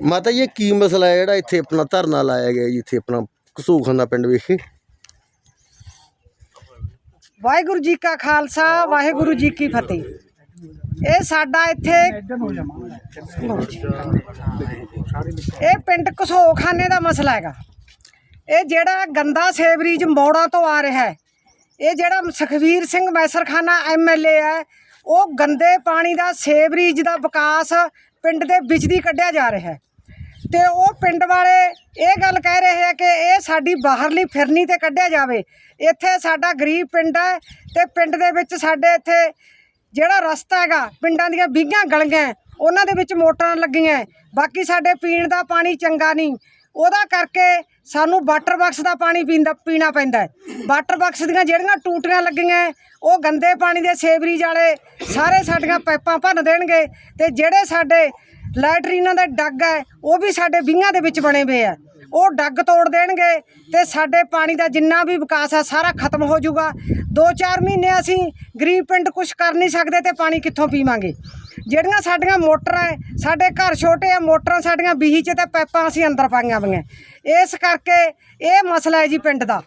ਮਾਤਾ ਜੀ, ਇਹ ਕੀ ਮਸਲਾ ਹੈ ਜਿਹੜਾ ਇੱਥੇ ਆਪਣਾ ਧਰਨਾ ਲਾਇਆ ਗਿਆ ਜੀ, ਇੱਥੇ ਆਪਣਾ ਕਸੂਖਾਂ ਪਿੰਡ ਵਿਖੇ? ਵਾਹਿਗੁਰੂ ਜੀ ਕਾ ਖਾਲਸਾ, ਵਾਹਿਗੁਰੂ ਜੀ ਕੀ ਫਤਿਹ। ਇਹ ਸਾਡਾ ਇੱਥੇ ਇਹ ਪਿੰਡ ਕਸੋਖਾਨੇ ਦਾ ਮਸਲਾ ਹੈਗਾ। ਇਹ ਜਿਹੜਾ ਗੰਦਾ ਸੇਵਰੀਜ ਮੋੜਾਂ ਤੋਂ ਆ ਰਿਹਾ ਹੈ, ਇਹ ਜਿਹੜਾ ਸੁਖਵੀਰ ਸਿੰਘ ਮੈਸਰਖਾਨਾ ਐਮਐਲਏ ਹੈ, ਉਹ ਗੰਦੇ ਪਾਣੀ ਦਾ ਸੇਵਰੀਜ ਦਾ ਵਿਕਾਸ ਪਿੰਡ ਦੇ ਵਿੱਚ ਦੀ ਕੱਢਿਆ ਜਾ ਰਿਹਾ ਹੈ। ਤੇ ਉਹ ਪਿੰਡ ਵਾਲੇ ਇਹ ਗੱਲ ਕਹਿ ਰਹੇ ਆ ਕਿ ਇਹ ਸਾਡੀ ਬਾਹਰਲੀ ਫਿਰਨੀ ਤੇ ਕੱਢਿਆ ਜਾਵੇ। ਇੱਥੇ ਸਾਡਾ ਗਰੀਬ ਪਿੰਡ ਹੈ ਤੇ ਪਿੰਡ ਦੇ ਵਿੱਚ ਸਾਡੇ ਇੱਥੇ ਜਿਹੜਾ ਰਸਤਾ ਹੈਗਾ, ਪਿੰਡਾਂ ਦੀਆਂ ਵੀਹਾਂ ਗਲੀਆਂ ਉਹਨਾਂ ਦੇ ਵਿੱਚ ਮੋਟਰਾਂ ਲੱਗੀਆਂ ਬਾਕੀ ਸਾਡੇ ਪੀਣ ਦਾ ਪਾਣੀ ਚੰਗਾ ਨਹੀਂ। ਉਹਦਾ ਕਰਕੇ ਸਾਨੂੰ ਵਾਟਰ ਬਾਕਸ ਦਾ ਪਾਣੀ ਪੀਂਦਾ ਪੀਣਾ ਪੈਂਦਾ ਹੈ। ਵਾਟਰ ਬਾਕਸ ਦੀਆਂ ਜਿਹੜੀਆਂ ਟੂਟੀਆਂ ਲੱਗੀਆਂ ਉਹ ਗੰਦੇ ਪਾਣੀ ਦੇ ਸੇਵਰੀਜ ਵਾਲੇ ਸਾਰੇ ਸਾਡੀਆਂ ਪਾਈਪਾਂ ਭੰਨ ਦੇਣਗੇ ਤੇ ਜਿਹੜੇ ਸਾਡੇ ਲੈਟਰੀਨਾਂ ਦਾ ਡੱਗ ਹੈ, ਉਹ ਵੀ ਸਾਡੇ ਵੀਹਾਂ ਦੇ ਵਿੱਚ ਬਣੇ ਹੋਏ ਆ। ਉਹ ਡੱਗ ਤੋੜ ਦੇਣਗੇ ਤੇ ਸਾਡੇ ਪਾਣੀ ਦਾ ਜਿੰਨਾ ਵੀ ਵਿਕਾਸ ਆ, ਸਾਰਾ ਖਤਮ ਹੋ ਜਾਊਗਾ। 2-4 ਮਹੀਨੇ ਅਸੀਂ ਗਰੀਬ ਪਿੰਡ ਕੁਝ ਕਰ ਨਹੀਂ ਸਕਦੇ ਤੇ ਪਾਣੀ ਕਿੱਥੋਂ ਪੀਵਾਂਗੇ? ਜਿਹੜੀਆਂ ਸਾਡੀਆਂ ਮੋਟਰਾਂ ਹੈ ਸਾਡੇ ਘਰ ਛੋਟੇ ਆ, ਮੋਟਰਾਂ ਸਾਡੀਆਂ ਬੀਹੀ 'ਚ ਤੇ ਪਾਈਪਾਂ ਅਸੀਂ ਅੰਦਰ ਪਾਈਆਂ ਹੋਈਆਂ ਇਸ ਕਰਕੇ ਇਹ ਮਸਲਾ ਹੈ ਜੀ ਪਿੰਡ ਦਾ।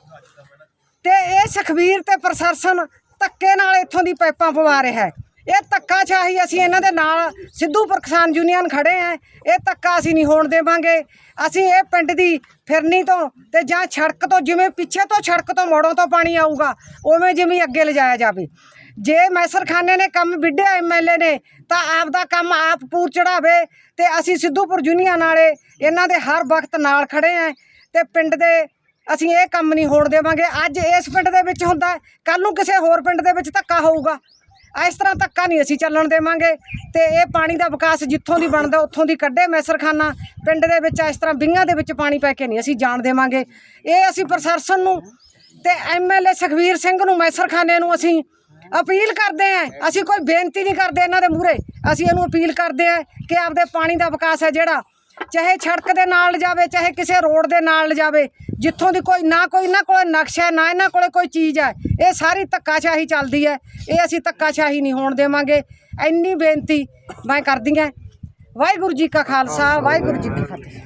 ਤੇ ਇਹ ਸੁਖਵੀਰ ਤੇ ਪ੍ਰਸ਼ਾਸਨ ਧੱਕੇ ਨਾਲ ਇੱਥੋਂ ਦੀ ਪਾਈਪਾਂ ਪਵਾ ਰਿਹਾ ਹੈ। ਇਹ ਧੱਕਾ ਚਾਹੀ ਅਸੀਂ ਇਹਨਾਂ ਦੇ ਨਾਲ ਸਿੱਧੂਪੁਰ ਕਿਸਾਨ ਯੂਨੀਅਨ ਖੜੇ ਆ। ਇਹ ਧੱਕਾ ਅਸੀਂ ਨਹੀਂ ਹੋਣ ਦੇਵਾਂਗੇ। ਅਸੀਂ ਇਹ ਪਿੰਡ ਦੀ ਫਿਰਨੀ ਤੋਂ ਤੇ ਜਾਂ ਸੜਕ ਤੋਂ, ਜਿਵੇਂ ਪਿੱਛੇ ਤੋਂ ਸੜਕ ਤੋਂ ਮੋੜੋਂ ਤੋਂ ਪਾਣੀ ਆਊਗਾ, ਉਵੇਂ ਜਿਵੇਂ ਅੱਗੇ ਲਿਜਾਇਆ ਜਾਵੇ। ਜੇ ਮੈਸਰਖਾਨੇ ਨੇ ਕੰਮ ਵਿੱਢਿਆ ਐਮਐਲਏ ਨੇ, ਤਾਂ ਆਪ ਦਾ ਕੰਮ ਆਪ ਪੂਰ ਚੜਾਵੇ ਤੇ ਅਸੀਂ ਸਿੱਧੂਪੁਰ ਯੂਨੀਅਨ ਵਾਲੇ ਇਹਨਾਂ ਦੇ ਹਰ ਵਕਤ ਨਾਲ ਖੜੇ ਆ ਤੇ ਪਿੰਡ ਦੇ ਅਸੀਂ ਇਹ ਕੰਮ ਨਹੀਂ ਹੋਣ ਦੇਵਾਂਗੇ। ਅੱਜ ਇਸ ਪਿੰਡ ਦੇ ਵਿੱਚ ਹੁੰਦਾ ਕੱਲ ਨੂੰ ਕਿਸੇ ਹੋਰ ਪਿੰਡ ਦੇ ਵਿੱਚ ਧੱਕਾ ਹੋਊਗਾ। ਇਸ ਤਰ੍ਹਾਂ ਧੱਕਾ ਨਹੀਂ ਅਸੀਂ ਚੱਲਣ ਦੇਵਾਂਗੇ ਤੇ ਇਹ ਪਾਣੀ ਦਾ ਵਿਕਾਸ ਜਿੱਥੋਂ ਦੀ ਬਣਦਾ ਉੱਥੋਂ ਦੀ ਕੱਢੇ ਮੈਸਰਖਾਨਾ। ਪਿੰਡ ਦੇ ਵਿੱਚ ਇਸ ਤਰ੍ਹਾਂ ਬਿੰਗਾ ਦੇ ਵਿੱਚ ਪਾਣੀ ਪੈ ਕੇ ਨਹੀਂ ਅਸੀਂ ਜਾਣ ਦੇਵਾਂਗੇ। ਇਹ ਅਸੀਂ ਪ੍ਰਸ਼ਾਸਨ ਨੂੰ ਤੇ ਐਮਐਲਏ ਸੁਖਵੀਰ ਸਿੰਘ ਨੂੰ ਮੈਸਰਖਾਨੇ ਨੂੰ ਅਸੀਂ ਅਪੀਲ ਕਰਦੇ ਆਂ ਅਸੀਂ ਕੋਈ ਬੇਨਤੀ ਨਹੀਂ ਕਰਦੇ ਇਹਨਾਂ ਦੇ ਮੂਹਰੇ। ਅਸੀਂ ਇਹਨੂੰ ਅਪੀਲ ਕਰਦੇ ਆਂ ਕਿ ਆਪਦੇ ਪਾਣੀ ਦਾ ਵਿਕਾਸ ਹੈ ਜਿਹੜਾ ਚਾਹੇ ਸੜਕ ਦੇ ਨਾਲ ਜਾਵੇ ਚਾਹੇ ਕਿਸੇ ਰੋਡ ਦੇ ਨਾਲ ਜਾਵੇ ਜਿੱਥੋਂ ਦੀ ਕੋਈ ਨਾ ਕੋਈ ਇਹਨਾਂ ਕੋਲੇ ਨਕਸ਼ਾ ਹੈ, ਨਾ ਇਹਨਾਂ ਕੋਲੇ ਕੋਈ ਚੀਜ਼ ਹੈ ਇਹ ਸਾਰੀ ਧੱਕਾਸ਼ਾਹੀ ਚੱਲਦੀ ਹੈ ਇਹ ਅਸੀਂ ਧੱਕਾਸ਼ਾਹੀ ਨਹੀਂ ਹੋਣ ਦੇਵਾਂਗੇ। ਇੰਨੀ ਬੇਨਤੀ ਮੈਂ ਕਰਦੀ ਹਾਂ। ਵਾਹਿਗੁਰੂ ਜੀ ਕਾ ਖਾਲਸਾ ਵਾਹਿਗੁਰੂ ਜੀ ਕੀ ਫਤਿਹ।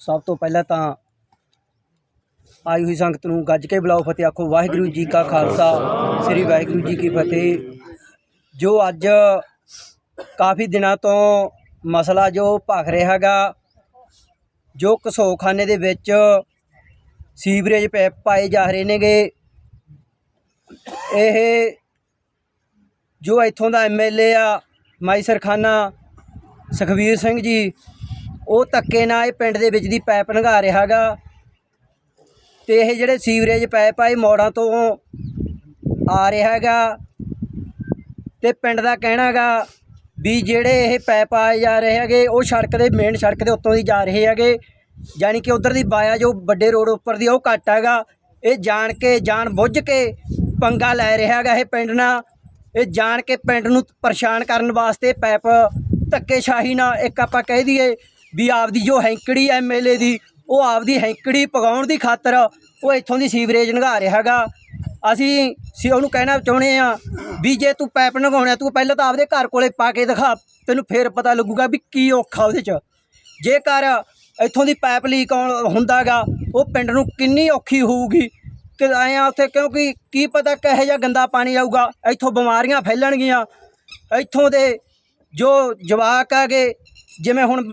ਸਭ ਤੋਂ ਪਹਿਲਾਂ ਤਾਂ ਆਈ ਹੋਈ ਸੰਗਤ ਨੂੰ ਗੱਜ ਕੇ ਬੁਲਾਓ ਫਤਿਹ ਆਖੋ ਵਾਹਿਗੁਰੂ ਜੀ ਕਾ ਖਾਲਸਾ ਸ੍ਰੀ ਵਾਹਿਗੁਰੂ ਜੀ ਕੀ ਫਤਿਹ। ਜੋ ਅੱਜ ਕਾਫੀ ਦਿਨਾਂ ਤੋਂ ਮਸਲਾ ਜੋ ਭਖ ਰਿਹਾ ਹੈਗਾ ਜੋ ਕਸੋਖਾਨੇ ਦੇ ਵਿੱਚ ਸੀਵਰੇਜ ਪੈਪ ਪਾਏ ਜਾ ਰਹੇ ਨੇਗੇ, ਇਹ ਜੋ ਇੱਥੋਂ ਦਾ ਐਮਐਲਏ ਆ ਮਾਈਸਰਖਾਨਾ ਸੁਖਵੀਰ ਸਿੰਘ ਜੀ, ਉਹ ਧੱਕੇ ਨਾਲ ਇਹ ਪਿੰਡ ਦੇ ਵਿੱਚ ਦੀ ਪਾਈਪ ਲੰਘਾ ਰਿਹਾ ਹੈਗਾ ਤੇ ਇਹ ਜਿਹੜੇ ਸੀਵਰੇਜ ਪਾਈਪ ਆ, ਇਹ ਮੋੜਾਂ ਤੋਂ ਆ ਰਿਹਾ ਹੈਗਾ ਤੇ ਪਿੰਡ ਦਾ ਕਹਿਣਾ ਹੈਗਾ ਵੀ ਜਿਹੜੇ ਇਹ ਪੈਪ ਆਏ ਜਾ ਰਹੇ ਹੈਗੇ, ਉਹ ਸੜਕ ਦੇ ਮੇਨ ਸੜਕ ਦੇ ਉੱਤੋਂ ਦੀ ਜਾ ਰਹੇ ਹੈਗੇ। ਯਾਨੀ ਕਿ ਉਧਰ ਦੀ ਬਾਇਆ ਜੋ ਵੱਡੇ ਰੋਡ ਉੱਪਰ ਦੀ ਉਹ ਘੱਟ ਹੈਗਾ। ਇਹ ਜਾਣ ਕੇ, ਜਾਣ ਬੁੱਝ ਕੇ ਪੰਗਾ ਲੈ ਰਿਹਾ ਹੈਗਾ ਇਹ ਪਿੰਡ ਨਾਲ। ਇਹ ਜਾਣ ਕੇ ਪਿੰਡ ਨੂੰ ਪਰੇਸ਼ਾਨ ਕਰਨ ਵਾਸਤੇ ਪੈਪ ਧੱਕੇਸ਼ਾਹੀ ਨਾਲ ਇੱਕ ਆਪਾਂ ਕਹਿ ਦਈਏ ਵੀ ਆਪਦੀ ਜੋ ਹੈਂਕੜੀ ਐਮਐਲਏ ਦੀ, ਉਹ ਆਪਦੀ ਹੈਂਕੜੀ ਪਗਾਉਣ ਦੀ ਖਾਤਰ ਉਹ ਇੱਥੋਂ ਦੀ ਸੀਵਰੇਜ ਲੰਘਾ ਰਿਹਾ ਹੈਗਾ। ਅਸੀਂ ਸੀ ਉਹਨੂੰ ਕਹਿਣਾ ਚਾਹੁੰਦੇ ਆ ਵੀ ਜੇ ਤੂੰ ਪੈਪ ਲੰਘਾਉਣਾ ਤੂੰ ਪਹਿਲਾਂ ਤਾਂ ਆਪਦੇ ਘਰ ਕੋਲੇ ਪਾ ਕੇ ਦਿਖਾ, ਤੈਨੂੰ ਫੇਰ ਪਤਾ ਲੱਗੂਗਾ ਵੀ ਕੀ ਔਖਾ ਉਹਦੇ 'ਚ। ਜੇਕਰ ਇੱਥੋਂ ਦੀ ਪਾਈਪ ਲੀਕ ਹੁੰਦਾਗਾ, ਉਹ ਪਿੰਡ ਨੂੰ ਕਿੰਨੀ ਔਖੀ ਹੋਊਗੀ। ਕਿ ਆਏ ਆ ਉੱਥੇ ਕਿਉਂਕਿ ਕੀ ਪਤਾ ਕਿਹੋ ਜਿਹਾ ਗੰਦਾ ਪਾਣੀ ਆਊਗਾ, ਇੱਥੋਂ ਬਿਮਾਰੀਆਂ ਫੈਲਣਗੀਆਂ। ਇੱਥੋਂ ਦੇ ਜੋ ਜਵਾਕ ਆਗੇ, ਜਿਵੇਂ ਹੁਣ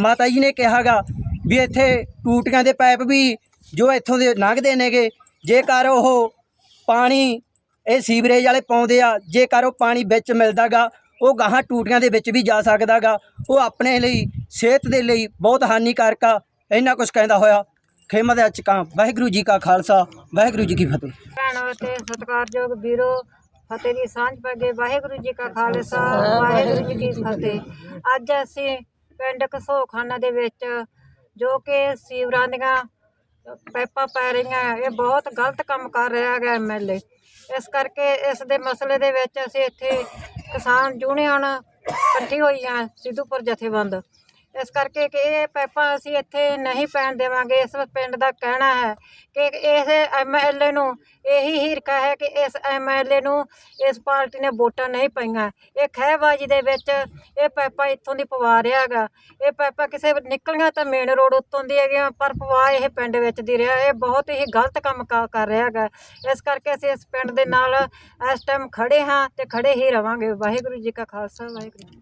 ਮਾਤਾ ਜੀ ਨੇ ਕਿਹਾਗਾ ਵੀ ਇੱਥੇ ਟੂਟੀਆਂ ਦੇ ਪਾਈਪ ਵੀ ਜੋ ਇੱਥੋਂ ਦੇ ਲੰਘਦੇ ਨੇਗੇ, ਜੇਕਰ ਉਹ ਪਾਣੀ ਇਹ ਸੀਵਰੇਜ ਵਾਲੇ ਪਾਉਂਦੇ ਆ, ਜੇਕਰ ਉਹ ਪਾਣੀ ਵਿੱਚ ਮਿਲਦਾਗਾ, ਉਹ ਗਾਹਾਂ ਟੂਟੀਆਂ ਦੇ ਵਿੱਚ ਵੀ ਜਾ ਸਕਦਾਗਾ। ਉਹ ਆਪਣੇ ਲਈ, ਸਿਹਤ ਦੇ ਲਈ ਬਹੁਤ ਹਾਨੀਕਾਰਕ ਆ, ਇੰਨਾ ਕੁਝ ਕਹਿੰਦਾ ਹੋਇਆ। ਖੇਮਤ ਦੇ ਅਚਕਾਂ ਵਾਹਿਗੁਰੂ ਜੀ ਕਾ ਖਾਲਸਾ, ਵਾਹਿਗੁਰੂ ਜੀ ਕੀ ਫਤਿਹ। ਭੈਣੋ ਤੇ ਸਤਿਕਾਰਯੋਗ ਵੀਰੋ, ਫਤਿਹ ਦੀ ਸਾਂਝ ਪਾਗੇ ਵਾਹਿਗੁਰੂ ਜੀ ਕਾ ਖਾਲਸਾ, ਵਾਹਿਗੁਰੂ ਜੀ ਕੀ ਫਤਿਹ। ਅੱਜ ਅਸੀਂ ਪਿੰਡ ਘਸੋਖਾਨਾ ਦੇ ਵਿੱਚ, ਜੋ ਕਿ ਸੀਵਰਾਂ ਦੀਆਂ ਪਾਈਪਾਂ ਪੈ ਰਹੀਆਂ, ਇਹ ਬਹੁਤ ਗਲਤ ਕੰਮ ਕਰ ਰਿਹਾ ਹੈਗਾ ਐਮਐਲਏ ਇਸ ਕਰਕੇ ਇਸ ਦੇ ਮਸਲੇ ਦੇ ਵਿੱਚ ਅਸੀਂ ਇੱਥੇ ਕਿਸਾਨ ਯੂਨੀਅਨ ਇਕੱਠੀ ਹੋਈ ਆ, ਸਿੱਧੂਪੁਰ ਜਥੇਬੰਦ। ਇਸ ਕਰਕੇ ਕਿ ਇਹ ਪਾਈਪਾਂ ਅਸੀਂ ਇੱਥੇ ਨਹੀਂ ਪੈਣ ਦੇਵਾਂਗੇ। ਇਸ ਪਿੰਡ ਦਾ ਕਹਿਣਾ ਹੈ ਕਿ ਇਸ ਐਮਐਲਏ ਨੂੰ ਇਹੀ ਹਿਰਕਾ ਹੈ ਕਿ ਇਸ ਐਮਐਲਏ ਨੂੰ ਇਸ ਪਾਰਟੀ ਨੇ ਵੋਟਾਂ ਨਹੀਂ ਪਾਈਆਂ। ਇਹ ਖਹਿਬਾਜ਼ੀ ਦੇ ਵਿੱਚ ਇਹ ਪਾਈਪਾਂ ਇੱਥੋਂ ਦੀ ਪਵਾ ਰਿਹਾ ਹੈਗਾ। ਇਹ ਪਾਈਪਾਂ ਕਿਸੇ ਨਿਕਲੀਆਂ ਤਾਂ ਮੇਨ ਰੋਡ ਉੱਤੋਂ ਦੀ ਹੈਗੀਆਂ, ਪਰ ਪਵਾ ਇਹ ਪਿੰਡ ਵਿੱਚ ਦੀ ਰਿਹਾ। ਇਹ ਬਹੁਤ ਹੀ ਗਲਤ ਕੰਮ ਕਾ- ਕਰ ਰਿਹਾ ਹੈਗਾ। ਇਸ ਕਰਕੇ ਅਸੀਂ ਇਸ ਪਿੰਡ ਦੇ ਨਾਲ ਇਸ ਟਾਈਮ ਖੜੇ ਹਾਂ ਤੇ ਖੜੇ ਹੀ ਰਵਾਂਗੇ। ਵਾਹਿਗੁਰੂ ਜੀ ਕਾ ਖਾਲਸਾ, ਵਾਹਿਗੁਰੂ ਜੀ